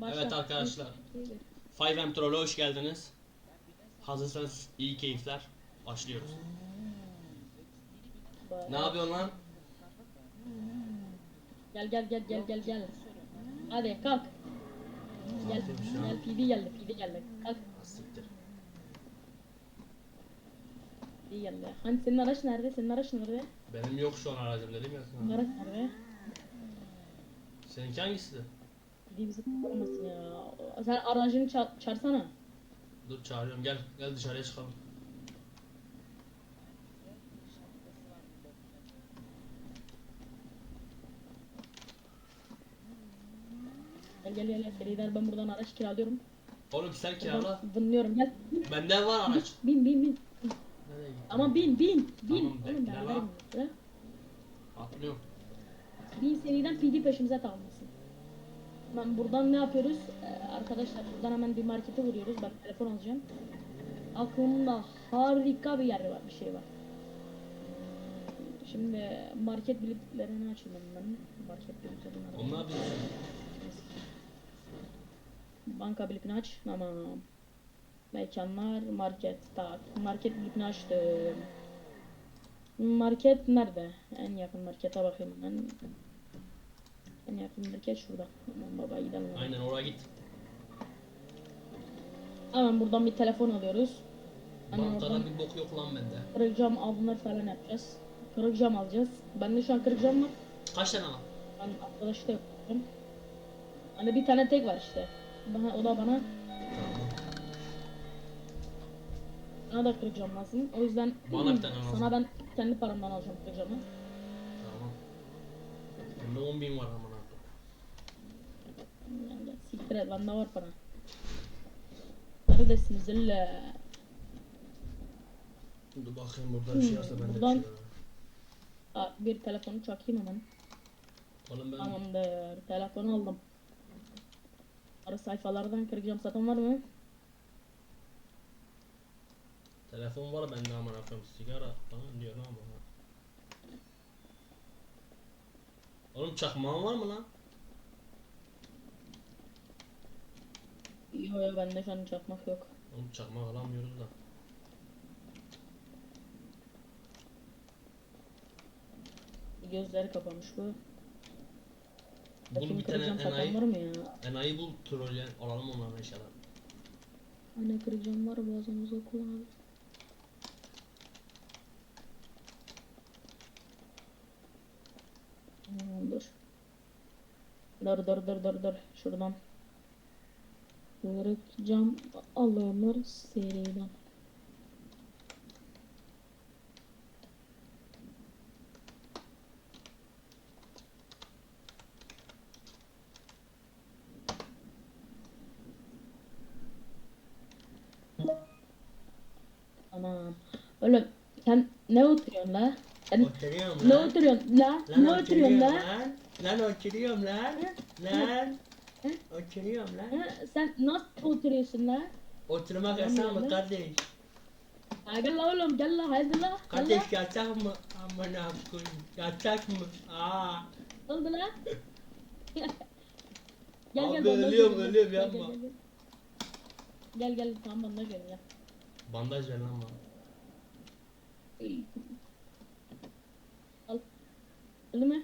Başla. Evet arkadaşlar. 5M Troll'e hoş geldiniz. Hazırsanız iyi keyifler. Başlıyoruz. Ne yapıyorsun lan? Gel gel gel gel gel gel. Hadi kalk. Gel gel PD geldi PD geldi. Kalk Siktir. PD geldi. Hani senin araç nerede? Senin araç nerede? Benim yok şu an aracım dedim ya sana. araç nerede? Seninki hangisi? PD bizi kurtarmasın ya. Sen aracını ça- çağırsana. Dur çağırıyorum gel. Gel dışarıya çıkalım. Gel gel gel. Seriler ben buradan araç kiralıyorum. Oğlum sen kirala. Vınlıyorum gel. Bende var araç. Bin bin bin. Nereye? Ama bin bin bin. Tamam, Oğlum beraber bin. Atlıyorum. Bir seriden PD peşimize kalmasın. Ben buradan ne yapıyoruz? Ee, arkadaşlar buradan hemen bir markete vuruyoruz. Ben telefon alacağım. Aklımda harika bir yer var, bir şey var. Şimdi market bilgilerini açıyorum ben. Market bilgilerini Onlar Banka bilgini aç. Tamam. Mekanlar, market. Tak. Market bilgini açtım. Market nerede? En yakın markete bakayım ben. En yakın market şurada. Tamam baba gidelim. Aynen oraya git. Hemen buradan bir telefon alıyoruz. Hemen Bankada bir bok yok lan bende. kırık cam alımlar falan yapacağız. Kırık cam alacağız. Bende şu an kırık cam var. Kaç tane lan? Ben arkadaşta yapıyorum. Hani bir tane tek var işte. Bana, o da bana. Bana da kırık cam lazım. O yüzden Bana bir tane lazım. sana ben kendi paramdan alacağım kırık camı. Tamam. Bende 10 bin var aman. Yani siktir et bende var para. Neredesiniz illa? Dur bakayım burada bir şey varsa bende bir şey Buradan- var. Aa, bir telefonu çakayım hemen. Oğlum ben Tamamdır. Telefonu aldım. Ara sayfalardan kırık cam satan var mı? telefon var bende aman akım sigara falan diyor lan bana. Oğlum çakmağın var mı lan? Yok yok bende şu an çakmak yok. Oğlum çakmak alamıyoruz da. Gözleri kapamış bu. Bakayım bir tane satan var enayi, mı ya? enayi bul troll alalım onların eşyalarını. Anne kırık cam var boğazımızda kullanalım. Hmm, dur. Dur dur dur dur dur şuradan. Kırık cam alınır seriden. Tamam. Oğlum sen ne oturuyorsun la? Sen Oturuyorum ne oturuyorsun la? Ne oturuyorsun la? lan. Lan oturuyorum lan. Lan. Oturuyorum lan. Ha, sen nasıl oturuyorsun la? Oturmak Lan yasak mı lan. kardeş? Ha, gel la oğlum gel la haydi la. Gel. Kardeş yasak mı? Aman koyayım. Yasak mı? Aa. Ne oldu la? gel Abi bandaj ölüyorum, verin, ölüyorum, gel, yapma. Gel gel, gel. gel gel tamam bandaj verin gel. Bandaj ver lan bana. Al. Öldü mü?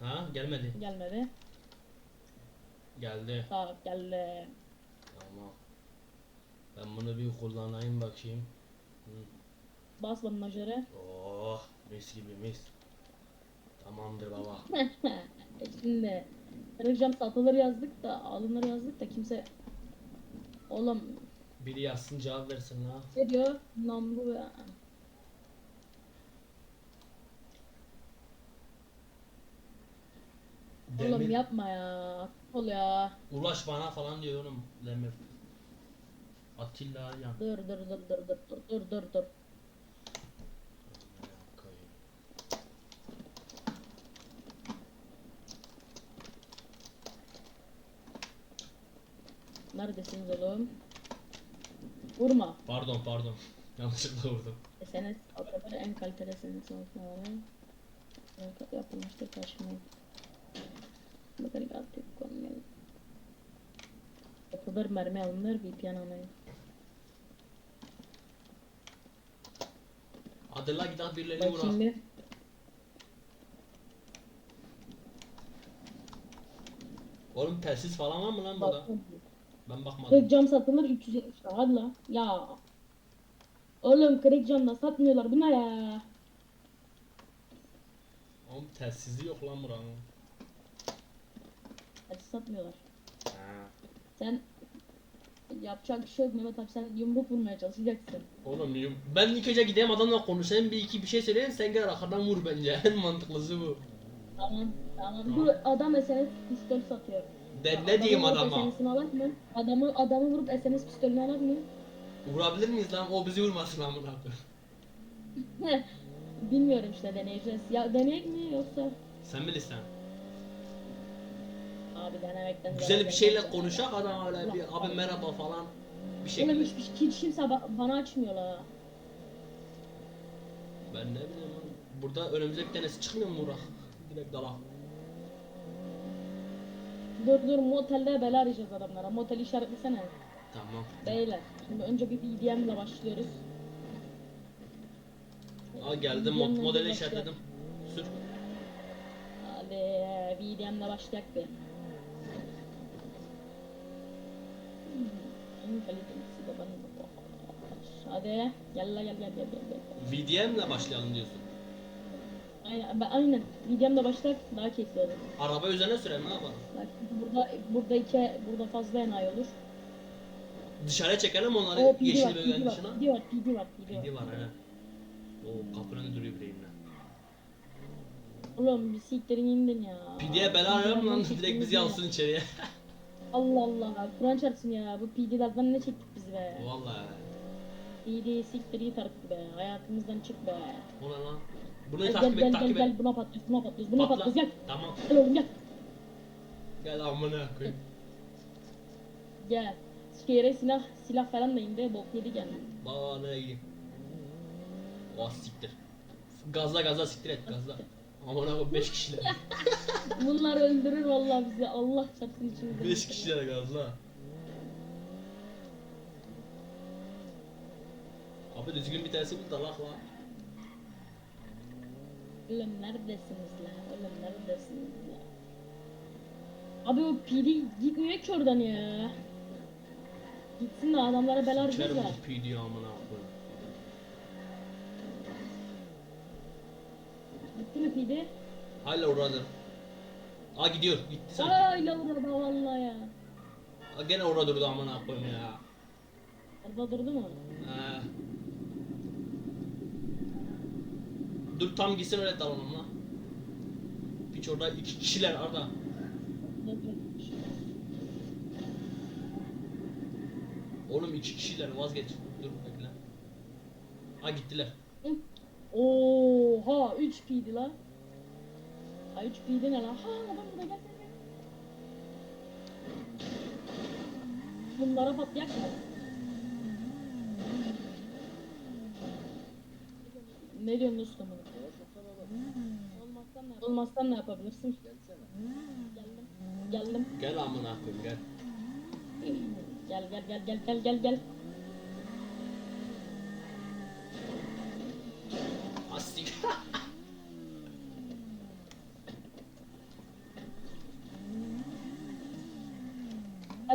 Ha gelmedi. Gelmedi. Geldi. Tamam geldi. Tamam. Ben bunu bir kullanayım bakayım. Hı. Bas bandajları. Oh mis gibi mis. Tamamdır baba. Şimdi kırık cam satılır yazdık da alınır yazdık da kimse Oğlum Biri yazsın cevap versin la. ne diyor? Lan bu Oğlum Demir, yapma ya. Ol ya. ulaş bana falan diyor oğlum. Demir. Atilla Aryan. Dur dur dur dur dur dur dur dur dur. Neredesiniz oğlum? Vurma. Pardon pardon. Yanlışlıkla vurdum. SNS Atabar en kaliteli SNS olmaları yapılmıştır taşıma. Bakın aktif konu satılır, mermi alınır, VPN almayın. Hadi la gidelim birilerini Bak şimdi. Oğlum telsiz falan var mı lan burada? Bak, Ben bakmadım. kırık cam satılır 370 lira. Hadi la. Ya. Oğlum kırık cam da satmıyorlar. Bu ne ya? Oğlum telsizli yok lan buranın. Hadi satmıyorlar. Ha. Sen yapacak bir şey yok Mehmet abi sen yumruk vurmaya çalışacaksın. Oğlum yum- ben ilk önce gideyim adamla konuşayım bir iki bir şey söyleyeyim sen gel arkadan vur bence en mantıklısı bu. Tamam tamam. Bu adam SMS pistol satıyor. De, ne diyeyim Adamı vurup adama? SMS'ini alak mı? Adamı adamı vurup SMS pistolünü alak mı? Vurabilir miyiz lan? O bizi vurmasın lan. Heh, Bilmiyorum işte deneyeceğiz. Ya deneyek mi yoksa? Sen bilirsen. Abi denemekten Güzel bir şeyle konuşak adam öyle bir abi merhaba falan bir Oğlum şekilde. hiçbir şey, hiç kimse ba- bana açmıyorlar. ha. Ben ne bileyim oğlum. Burada önümüze bir tanesi çıkmıyor mu Murat? Direkt dalak. Dur dur motelde bela arayacağız adamlara. Motel işaretlesene. Tamam. Beyler. Şimdi önce bir BDM ile başlıyoruz. Aa geldim mod modeli işaretledim. Sür. Hadi BDM ile başlayak bir. Hmm, En kalitelisi de benim. Hadi gel la gel gel gel gel. gel. VDM'le başlayalım diyorsun. Aynen, ben, aynen. İle başlayak daha keyifli olur. Araba üzerine sürelim ne yapalım? Bak burada burada iki burada fazla enayi olur. Dışarıya çekelim onları O PD yeşil var, bölgenin PD var, dışına. PD var, PD var, PD var. PD var he. O kapının önünde duruyor bileyim lan. Oğlum bir siktirin indin ya. PD'ye bela arıyorum lan direkt bizi alsın içeriye. Allah Allah. Kur'an çarpsın ya. Bu PD'lerden ne çektik biz be. Vallahi. PD siktir git artık be. Hayatımızdan çık be. O ne lan? Bunu Gel takip gel et gel takip gel, et. buna patlıyoruz buna patlıyoruz buna Patla. patlıyoruz gel. Tamam. Gel oğlum gel. Gel amına koyayım. Gel. Yere silah silah falan da indi bok yedi gel. Nereye gideyim? Oh siktir. Gazla gazla siktir et gazla. Amına koyayım 5 kişiler. Bunlar öldürür vallahi bizi. Allah çarpsın içimizde. 5 kişiler gazla. Abi düzgün bir tersi bul dalak lan. Oğlum neredesiniz la? Oğlum neredesiniz la? Abi o PD gitmiyor ki oradan ya. Gitsin de adamlara Sikerim ya. bu PD amına koyayım. Gitti mi PD? Hala uğradı. Aa gidiyor. Gitti sanki. Ay la burada vallahi ya. Aa, gene orada durdu amına koyayım ya. Orada durdu mu? Ee. Dur tam gitsin öyle dalalım lan. Piç orada iki kişiler Arda. Oğlum iki kişiler vazgeç. Dur bekle. Ha gittiler. Oha 3 PD la. Ha 3 PD ne lan? Ha adam burada gel gel gel. Bunlara patlayak mı? Ne diyorsun dostum? Olmazsan ne, Olmazsan ne yapabilirsin? Geldim. Geldim. Gel amına koyayım gel. Gel gel gel gel gel gel gel.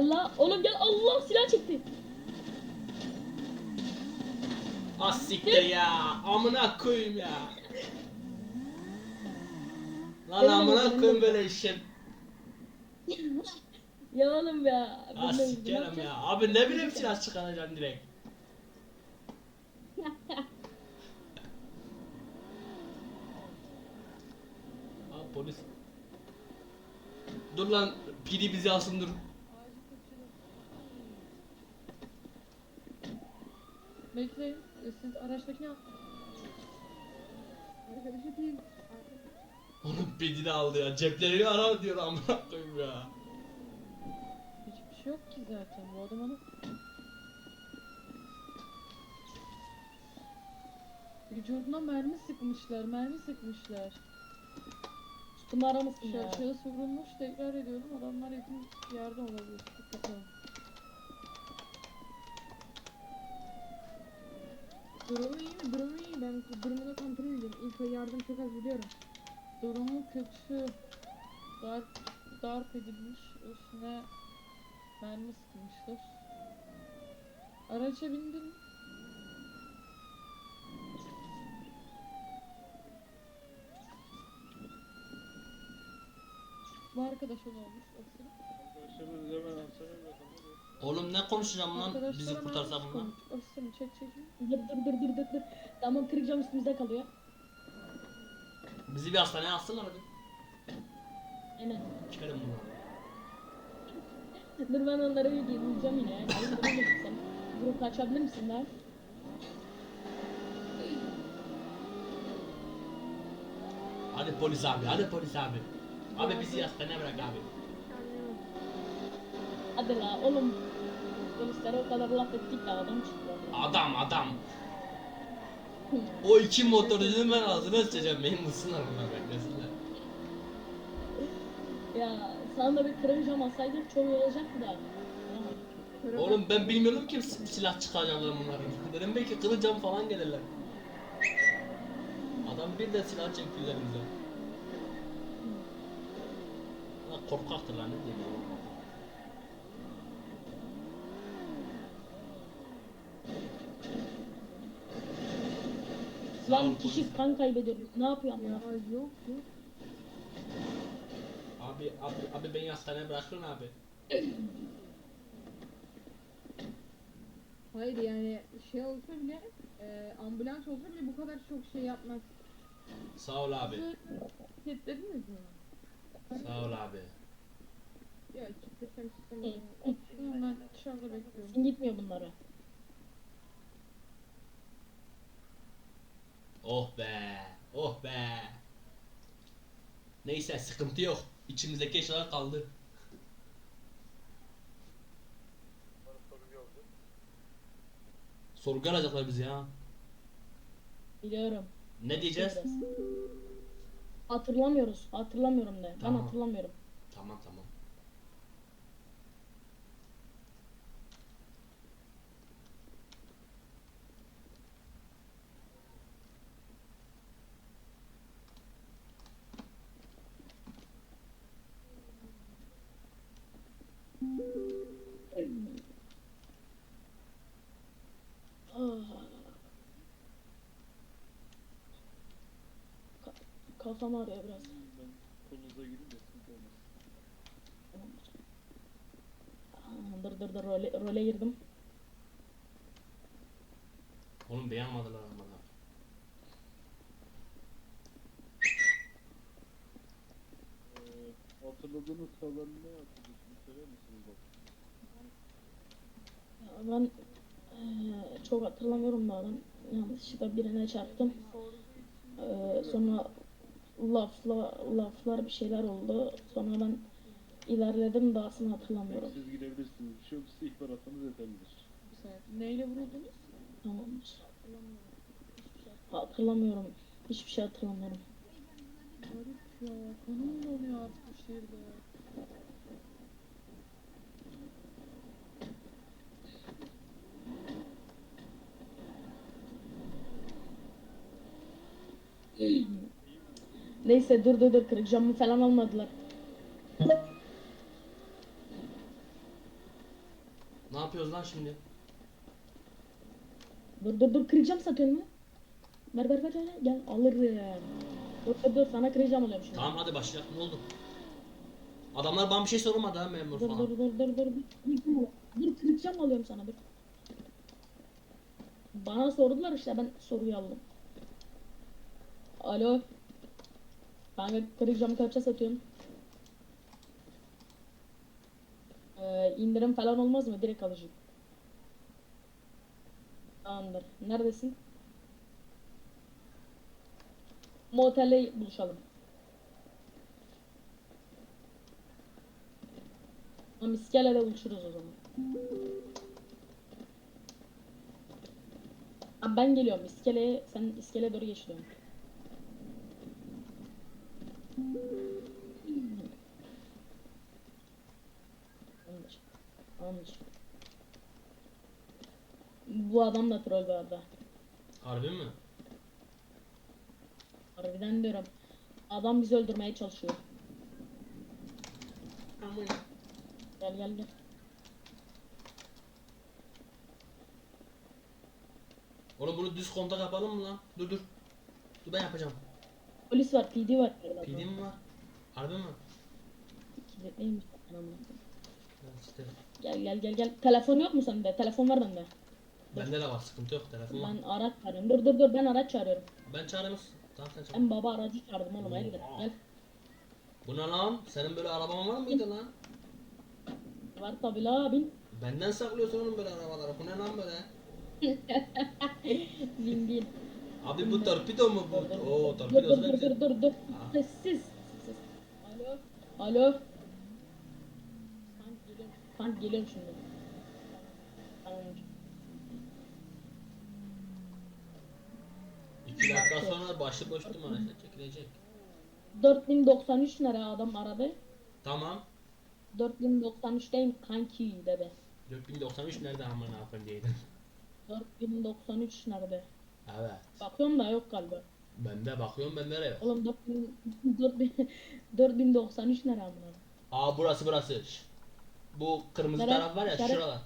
Allah oğlum gel Allah silah çekti. Asiktir ya. Amına koyayım ya. Lan Benim amına koyayım böyle işin. Ya oğlum ya. Ah ne sikerim yapacağız? ya. Abi ne bileyim silah çıkaracaksın direkt. Aa polis. Dur lan PD bizi alsın dur. Bekleyin. E, Siz araçtakini al. Arkadaşı değil. Oğlum de aldı ya. Ceplerini ara diyor amına koyayım ya. Hiçbir şey yok ki zaten. Bu adam onu... Vücuduna mermi sıkmışlar, mermi sıkmışlar. Üstümü aramasın ya. şahıs vurulmuş, tekrar ediyorum. Adamlar yakın yerde olabilir. Dikkat edin. Durumu iyi mi? Durumu iyi. Ben durumunu kontrol ediyorum. İlk yardım çok az biliyorum. Durumu kötü. Darp, darp edilmiş. Üstüne mermi sıkmışlar. Araca bindin? Bu arkadaş olmuş. Aslında. Arkadaşlarımız hemen hastaneye. Oğlum ne konuşacağım lan Arkadaşlar bizi kurtarsa konuş. bundan. Aslanım çek çek. Dur dur dur dur dur dur. Tamam kıracağım üstümüzde kalıyor. Bizi bir hastaneye alsınlar hadi. Aynen. Çıkarım bunu. Dur ben onları bir giydireceğim yine. Grup açabilir misin daha? Hadi polis abi hadi polis abi. Abi bizi hastaneye bırak abi. Hadi la oğlum. Polislere o kadar laf ettik de adam çıktı. Adam adam. O iki motorcunun ben ağzına sıçacağım benim mısınlar bunlar beklesinler. Ya sana da bir kırık cam alsaydık çok olacaktı da. Oğlum ben bilmiyordum ki sil- silah çıkaracaklar bunların. Dedim belki kılıcam falan gelirler. Adam bir de silah çekti üzerimize. Korkaktır lan ne diyeyim ya. Sağ ol Lan kişi kan kaybediyor. Ne yapıyor ama? Ya yok yok. Abi abi abi beni hastaneye bırakın abi. Hayır yani şey olsa bile e, ambulans olsa bile bu kadar çok şey yapmaz. Sağ ol abi. Kilitlediniz mi? Sağ ol abi. Ya istemiyorum. Tamam ben dışarıda bekliyorum. Gitmiyor bunlara. Oh be. Oh be. Neyse sıkıntı yok. İçimizdeki eşyalar kaldı. Sorgu alacaklar bizi ya. Biliyorum. Ne diyeceğiz? Biraz. Hatırlamıyoruz. Hatırlamıyorum de. Ben Tamam. hatırlamıyorum. Tamam tamam. Kafam ağrıyor biraz. Ben kolunuza gireyim de Dur dur dur role, role girdim. Oğlum beğenmediler ama da. Ee, hatırladığınız kalan ne hatırlıyorsunuz? Söyler misiniz bak? Ya Ben eee, çok hatırlamıyorum da ben yanlışlıkla birine çarptım. Eee, sonra lafla, laflar bir şeyler oldu. Sonra ben ilerledim dahasını hatırlamıyorum. Siz gidebilirsiniz. Bir şey yoksa ihbar atmanız yeterlidir. Neyle vuruldunuz? Tamamdır. Hatırlamıyorum. Hiçbir şey hatırlamıyorum. Garip ya. Kanım donuyor artık bu şehirde. Neyse dur dur dur kırık camı falan almadılar. Ne yapıyoruz lan şimdi? Dur dur dur kırık cam satıyorsun mu? Ver ver ver ver gel alırım. Dur dur dur sana kırık cam alıyorum şimdi. Tamam hadi başlayalım. Ne oldu? Adamlar bana bir şey sormadı ha memur Dur falan. dur dur dur dur. Dur, dur kırık cam alıyorum sana dur. Bana sordular işte ben soruyu aldım. Alo. Kanka camı kaça satıyorsun? Ee, indirim falan olmaz mı? Direkt alacağım. Tamamdır. Neredesin? Motelde buluşalım. Tamam iskelede buluşuruz o zaman. Abi ben geliyorum iskeleye, sen iskeleye doğru geçiyorsun. Bu adam da troll bu arada. Harbi mi? Harbiden diyorum. Adam bizi öldürmeye çalışıyor. Gel gel gel. Oğlum bunu düz kontak yapalım mı lan? Dur dur. Dur ben yapacağım. Polis var, PD var. PD mi var? Harbi mi? Ya işte. Gel gel gel gel. Telefon yok mu sende? Telefon var bende. Bende de var sıkıntı yok telefon var. Ben araç çağırıyorum. Dur dur dur ben araç çağırıyorum. Ben çağırayım. Tamam sen çağır. Ben baba aracı çağırdım oğlum. Gel. gel. Bu ne lan? Senin böyle araban var mıydı lan? Var tabi la bin. Benden saklıyorsun oğlum böyle arabaları. Bu ne lan böyle? Bin bin. Abi bu torpido mu bu? Oo Dur torpido dur dur dur dur dur. Ha. Sessiz. Sessiz. Alo. Alo. Tank geliyorum. Tank geliyorum şimdi. Tamam. İki dakika sonra başlı boş numarası çekilecek. 4093 nere adam aradı? Tamam. 4093'teyim kanki dedi. 4093 nerede amına koyayım diyeydin. 4093 nerede? Evet. Bakıyorum da yok galiba. Ben de bakıyorum ben nereye? Oğlum 4000 4000 4093 nere amına? Aa burası burası. Şş. Bu kırmızı Nere? taraf var ya İşaret- şuralar.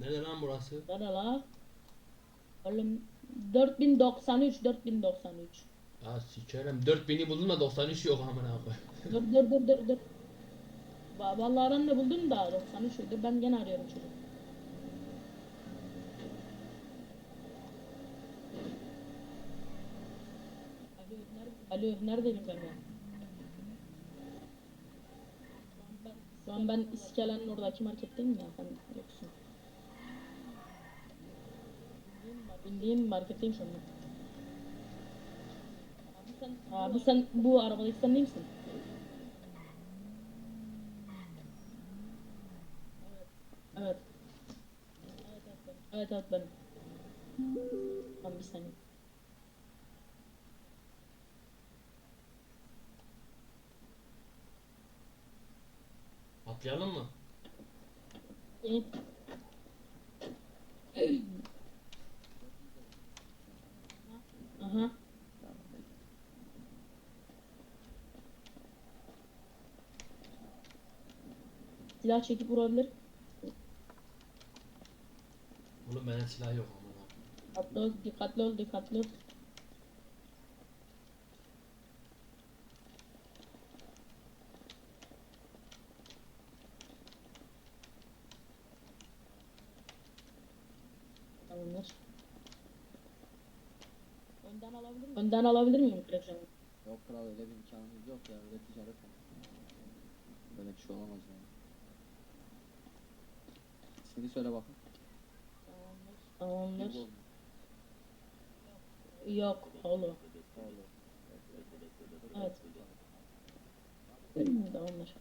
Nerede lan burası? Nere la? Oğlum 4093 4093. Ya sikerim 4000'i buldum da 93 yok amına koyayım. Dur dur dur dur dur. Va- Vallahi ben de buldum da 93 dur ben gene arıyorum çocuğu. Alo, nerede- Alo neredeyim ben ya? Şu an ben İskelenin oradaki marketteyim ya sen yoksun. Bildiğin marketteyim şu an. Abi sen, abi sen bu arabadaki sen değil misin? Evet. Evet evet benim. Tamam bir saniye. Atlayalım mı? Aha. Silah çekip vurabilir. Oğlum bende silah yok amına. Dikkatli ol, dikkatli ol, dikkatli ol. Tamamdır. Önden alabilir miyim? Önden alabilir miyim direksiyonu? Yok kral öyle bir imkanımız yok ya öyle ticaret mi? Böyle bir şey olamaz yani. İsmini söyle bakın. Tamamdır. Kim bu? Yok, oğlum. Evet. Tamamdır.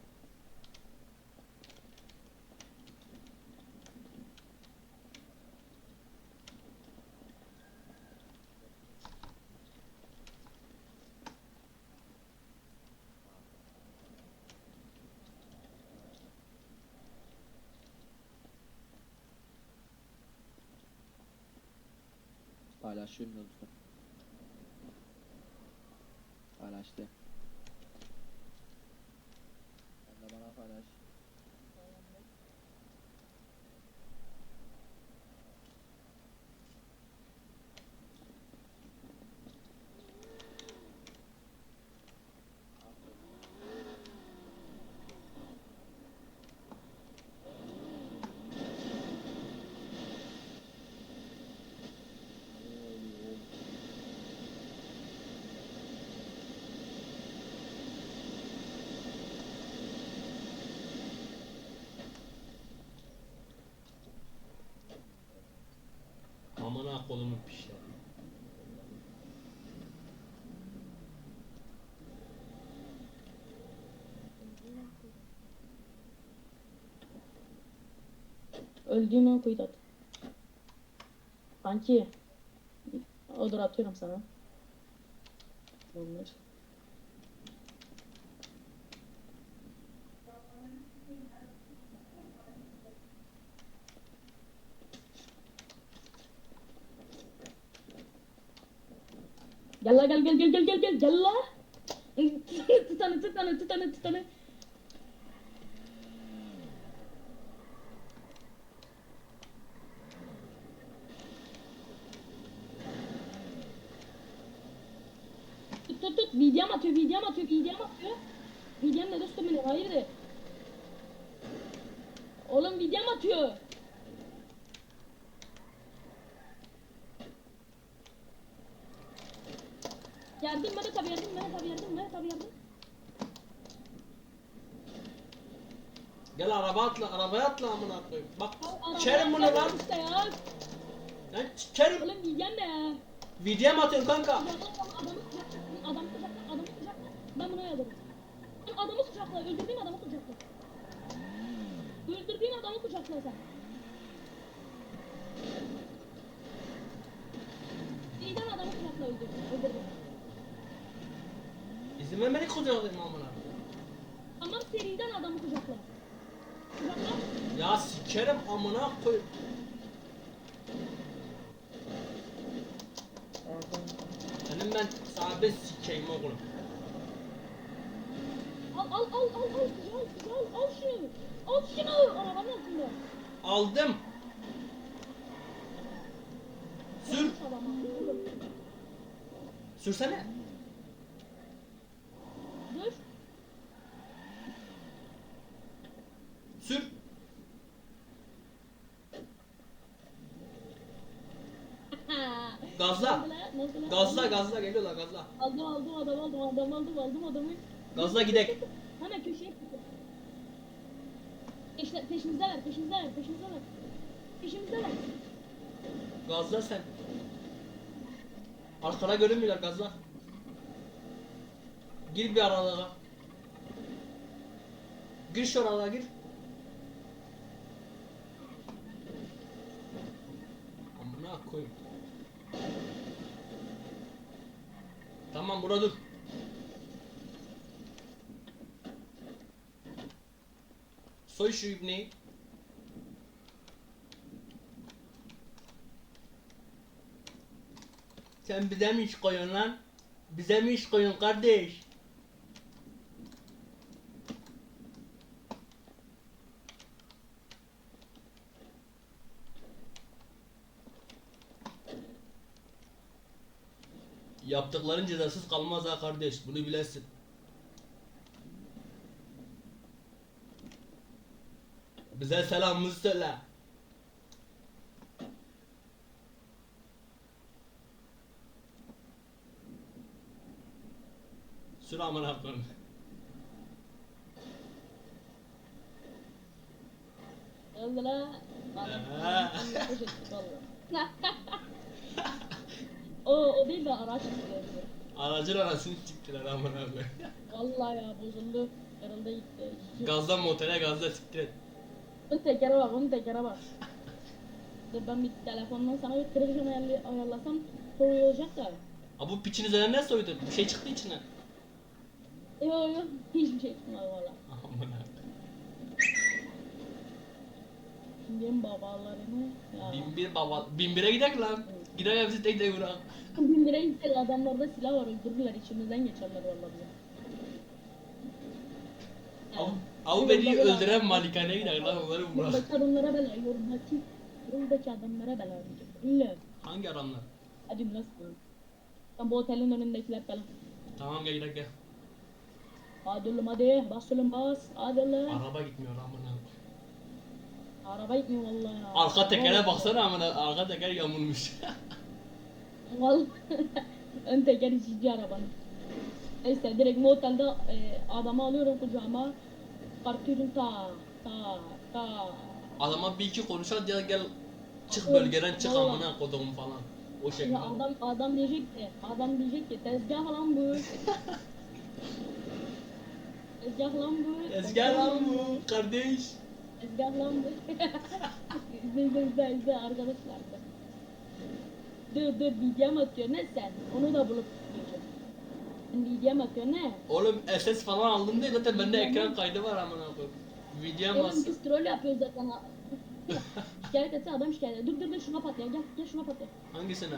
Paylaşıyorum dostum. Paylaştı. Kolumu pişler. Öldüğümü kuyudat. Kanki. Odur atıyorum sana. Tamamdır. Gel la gel gel gel la. tut tane tut tane tut tane tut tane. Tut tut tut videom atıyor videom atıyor videom atıyor. Videom ne dostum benim hayırdır? Oğlum videom atıyor. Yardım bana tabi yardım bana tabi yardım bana tabi yardım. Gel araba atla, arabaya atla amına koyayım. Bak, çerim bunu lan. işte ya. Lan çerim. Oğlum ne ya? Video mu atıyorsun kanka? Adamı kucakla, adamı kucakla, adamı kucakla. Ben buna yazarım. Adamı kucakla, öldürdüğüm adamı kucakla. Öldürdüğüm adamı kucakla sen. İyiden adamı kucakla öldürdüm, öldürdüm. İzin vermedik kucaklayayım amına. Tamam seriden adamı kucakla. Ya sikerim amına koyayım. Senin ben sahibi sikeyim oğlum. Al al al al al kucağı al al şunu. Al şunu arabanın altında. Aldım. Sür. Sürsene. Dur. Sür. Gazla. Nasıl la? Nasıl la? Gazla geliyorlar gazla. Aldım aldım adam aldım adam aldım aldım adamı. Gazla gidek. Hemen köşeye Peşine, peşimizdeler peşimizdeler peşimizdeler. Peşimizdeler. Gazla sen. Arkana görünmüyorlar gazla. Gir bir aralara. Gir şu aralara gir. Amına koyayım. Tamam burada dur. Soy şu ibneyi. Sen bize mi iş koyuyorsun lan? Bize mi iş koyuyorsun kardeş? Yaptıkların cezasız kalmaz ha kardeş. Bunu bilesin. Bize selamımızı söyle. Sür amına koyayım. Oldu la. Adam. O o değil de araç gidiyor. Aracın arasını siktiler amına koyayım. Vallahi ya bozuldu. Yarıldı gitti. Gazdan motele gazda siktir et. Onun tekere bak, onun tekere bak. Dur ben bir telefondan sana bir kırıcını ayarlı- ayarlasam iyi olacak da. Ha bu piçin üzerine ne soydu? Bir şey çıktı içine. Yok yok hiçbir şey çıkmadı valla. Amına. Şimdi babalarını ya. Bin bir baba, bin bire gidek lan. Gidelim hepsi tek tek vurak. Bin lira gitsek adamlarda silah var öldürürler içimizden geçerler valla bize. Av, av beni öldüren malikaneye gidelim lan onları vurak. Yoldaki adamlara bela, yoldaki, yoldaki adamlara bela. Öyle. Hangi adamlar? Hadi nasıl? Tam bu otelin önündekiler bela. Tamam gel gidelim gel. Hadi oğlum hadi, bas oğlum bas. Hadi oğlum. Araba gitmiyor amına. Araba gitmiyor valla ya. Arka tekere baksana amına. Arka teker yamulmuş. Vallahi ön teker içici arabanın. Neyse direkt motelde e, adamı alıyorum kucağıma. Çıkartıyorum ta ta ta. Adama bir iki konuşan diye gel çık bölgeden çık amına kodum falan. O şekilde. adam adam diyecek ki adam diyecek ki tezgah lan bu. tezgah lan bu. Ezgel lan bu kardeş. Tezgah lan bu. izle izle izle arkadaşlar. Dur dur videom atıyor ne sen? Onu da bulup diyeceğim. Videom atıyor ne? Oğlum SS falan aldım diye zaten bende ekran kaydı var amına koyayım. Videom Oğlum nasıl? biz troll yapıyoruz zaten. şikayet etse adam şikayet eder. Dur dur dur şuna pat ya gel gel şuna pat ya. Hangisine?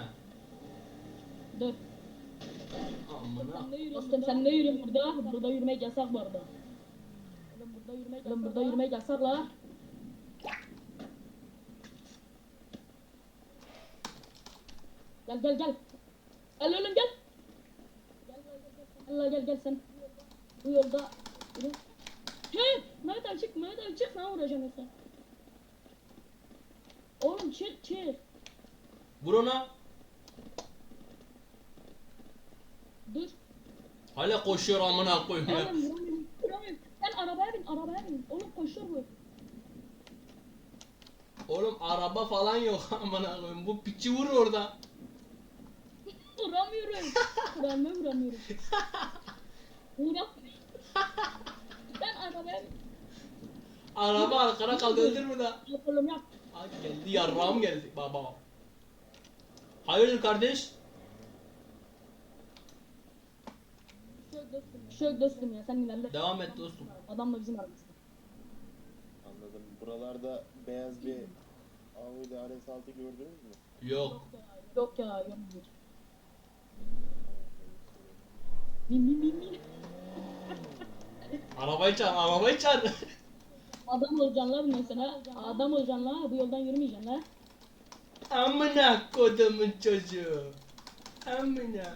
Dur. Amına. Dostum sen ne yürüyorsun burada? Burada yürümek yasak bu arada. Oğlum burada yürümek, Oğlum burada yürümek yasak la. Gel gel gel. Gel oğlum gel. Allah gel gel sen. Bu yolda yürü. He, Mehmet abi çık, Mehmet abi çık sana vuracağım yoksa. Oğlum çık çık. Vur ona. Dur. Hala koşuyor amına koyayım ya. Oğlum vuramıyorum. Vuramıyorum. Sen arabaya bin, arabaya bin. Oğlum koşuyor bu. Oğlum araba falan yok amına koyayım. Bu piçi vur orada. Vuramıyorum. Vuramıyorum, vuramıyorum. Vuramıyorum. Sen arabaya. Araba arkana kaldı öldürme da. Yap oğlum yap. Ay geldi yarrağım geldi baba. Hayırdır kardeş? Şöyle dostum ya sen ilerle. Devam et dostum. Adam da bizim aramızda. Anladım. Buralarda beyaz bir Audi RS6 gördünüz mü? Yok. Yok ya yok. yok. Bin bin bin bin. Arabayı çağır, arabayı çağır. Adam olacaksın la bundan sonra. Adam olacaksın la bu yoldan yürümeyeceksin la. Amına kodumun çocuğu. Amına.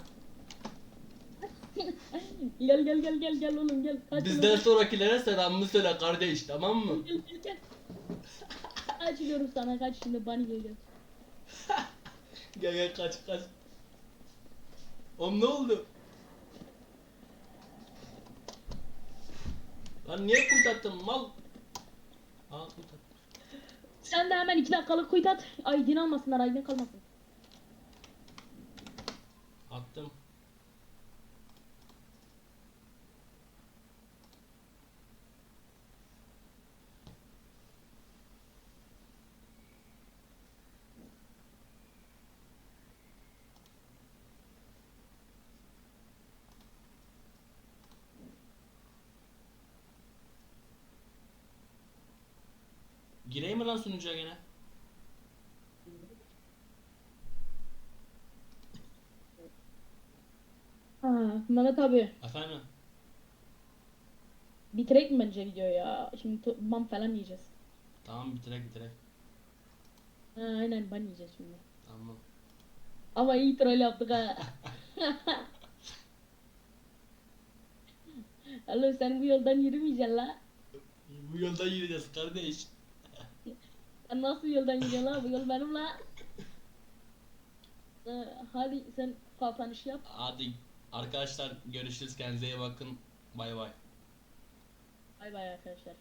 Gel gel gel gel gel oğlum gel. Kaç Bizden oğlum. sonrakilere selamımı söyle kardeş tamam mı? Gel gel gel. Açıyorum sana kaç şimdi bani geliyor. Gel gel kaç kaç. Oğlum ne oldu? Lan niye kuyt attın mal? Aa kuyt attım. Sen de hemen iki dakikalık kuyut at. Aydın almasınlar aydın kalmasın. Attım. Gireyim mi lan sunucuya gene? Ha, Mehmet abi Efendim? bitirek mi bence videoyu ya? Şimdi to- ban falan yiyeceğiz. Tamam bitirek bitirek. Ha, aynen ban yiyeceğiz şimdi. Tamam. Ama iyi troll yaptık ha. Alo sen bu yoldan yürümeyeceksin la. Bu yolda yürüyeceğiz kardeş. Nasıl yoldan yürüyorsun la? Bu yol benim la. Ee, hadi sen kapanış yap. Hadi arkadaşlar görüşürüz kendinize iyi bakın. Bay bay. Bay bay arkadaşlar.